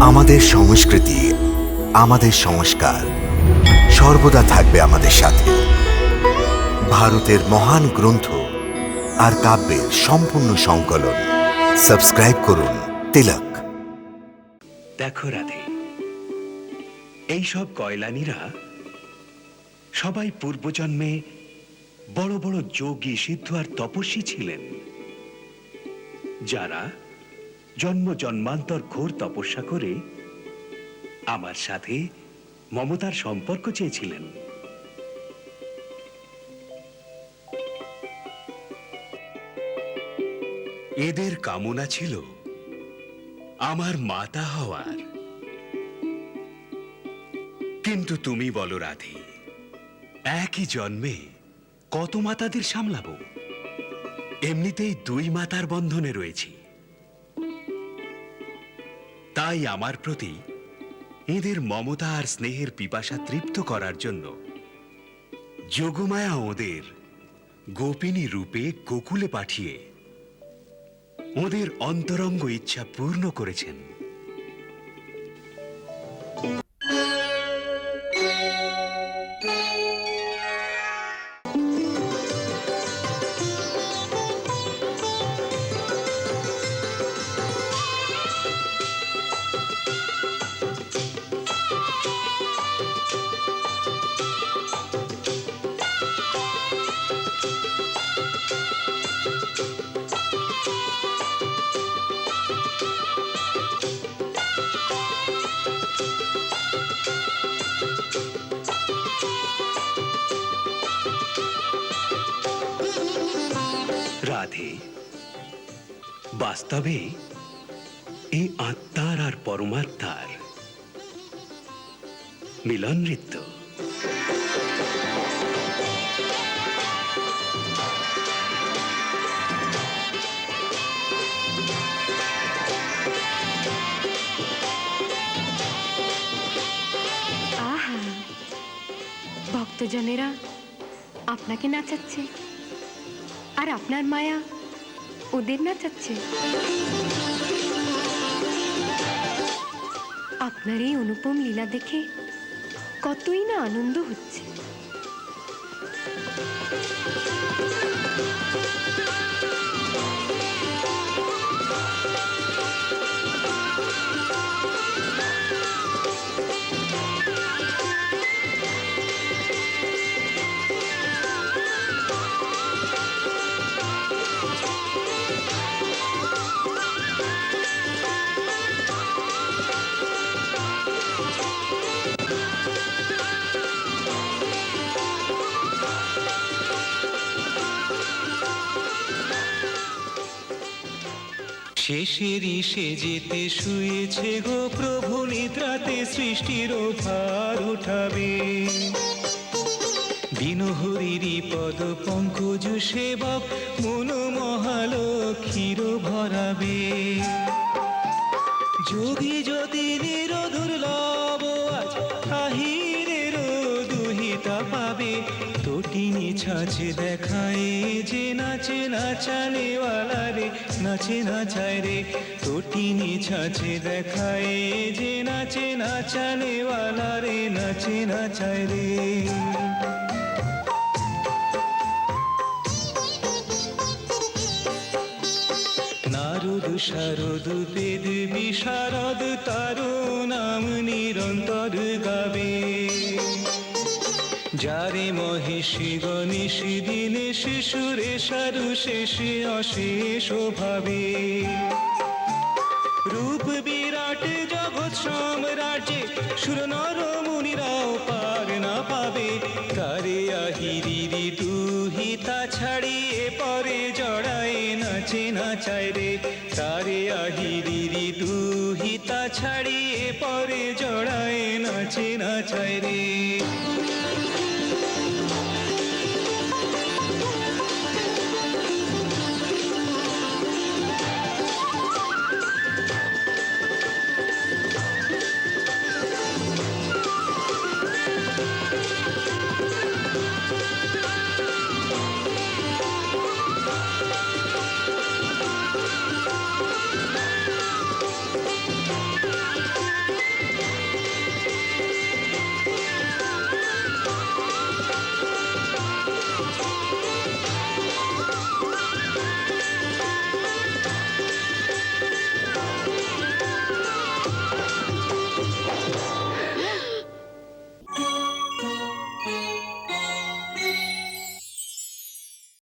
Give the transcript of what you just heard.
আমাদের সংস্কৃতি, আমাদের সংস্কার সর্বদা থাকবে আমাদের সাথে। ভারতের মহান গ্রন্থ আর কাব্যের সম্পূর্ণ সংকলন। সাবস্ক্রাইব করুন তিলক। দেখো রাধে এইসব কয়লানিরা সবাই পূর্বজন্মে বড় বড় যোগী, সিদ্ধ আর তপস্বী ছিলেন। যারা জন্ম জন্মান্তর ঘোর তপস্যা করে আমার সাথে মমতার সম্পর্ক চেয়েছিলেন। এদের কামনা ছিল আমার মাতা হওয়ার। কিন্তু তুমি বলো রাধে, একই জন্মে কত মাতাদের সামলাবো? এমনিতেই দুই মাতার বন্ধনে রয়েছি। তাই আমার প্রতি এদের মমতা আর স্নেহের পিপাসা তৃপ্ত করার জন্য যোগমায়া ওদের গোপিনী রূপে গোকুলে পাঠিয়ে ওদের অন্তরঙ্গ ইচ্ছা পূর্ণ করেছেন। রাধে। বাস্তবে এই আত্মার আর পরমাত্মার মিলন নৃত্য। ভক্তজনেরা আপনাকে নাচাচ্ছে। আর আপনার মায়া ওদের না চাচ্ছে। আপনার এই অনুপম লীলা দেখে কতই না আনন্দ হচ্ছে। শেষেরই সে যেতে শুয়েছে গো প্রভু, নিদ্রাতে সৃষ্টির ভার উঠাবে। দিনহরিরই পদ পঙ্কজ সেবক, মন মহালক্ষীর ভরাবে। যোগী যদি নিরধুর্লভ আজ আহিরের দুহিতা পাবে। তটিনী ছাঁচে দেখায় যে নাচে নাচানেওয়ালা রে, নাচে নাচায় রে। তটিনী ছাঁচে দেখায় যে নাচে নাচানেওয়ালা রে, নাচে নাচায় রে। নারদ, শারদ বেদ বিশারদ তারো নাম নিরন্তর গাবে। যারে মহেশি গণেশ দিনে শিশুরে সারু শেষে অশেষ ভাবে। রূপ বিরাট জগৎ সম্রাজ্যে সুর নর মুনিরাও পার না পাবে। তারে আহিরিরি দুহিতা ছাড়িয়ে পরে জড়ায় নাচে নাচায় রে। তারে আহিরিরি দুহিতা ছাড়িয়ে পরে জড়ায় নাচে নাচায় রে।